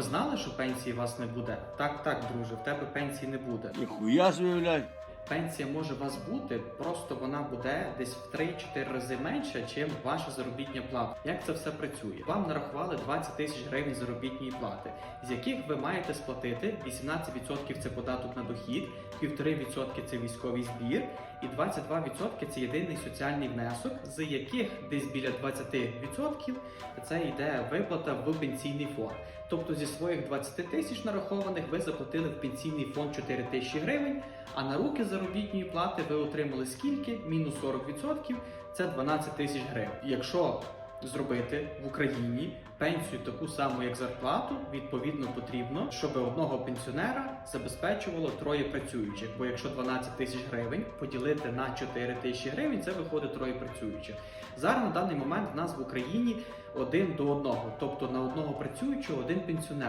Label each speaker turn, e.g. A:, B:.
A: ви знали, що пенсії у вас не буде? Так, так, друже, в тебе пенсії не буде.
B: Ніхуя блядь.
A: Пенсія може у вас бути, просто вона буде десь в 3-4 рази менша, чим ваша заробітня плата. Як це все працює? Вам нарахували 20 тисяч гривень заробітної плати, з яких ви маєте сплатити 18% це податок на дохід, 1,5% це військовий збір, і 22% це єдиний соціальний внесок, з яких десь біля 20% це йде виплата в пенсійний фонд. Тобто зі своїх 20 тисяч нарахованих ви заплатили в пенсійний фонд 4 тисячі гривень, а на руки заробітної плати ви отримали скільки? Мінус 40%, це 12 тисяч гривень. Якщо зробити в Україні пенсію таку саму, як зарплату, відповідно потрібно, щоб одного пенсіонера забезпечувало троє працюючих. Бо якщо 12 тисяч гривень поділити на 4 тисячі гривень, це виходить троє працюючих. Зараз на даний момент в нас в Україні один до одного, тобто на одного працюючого один пенсіонер.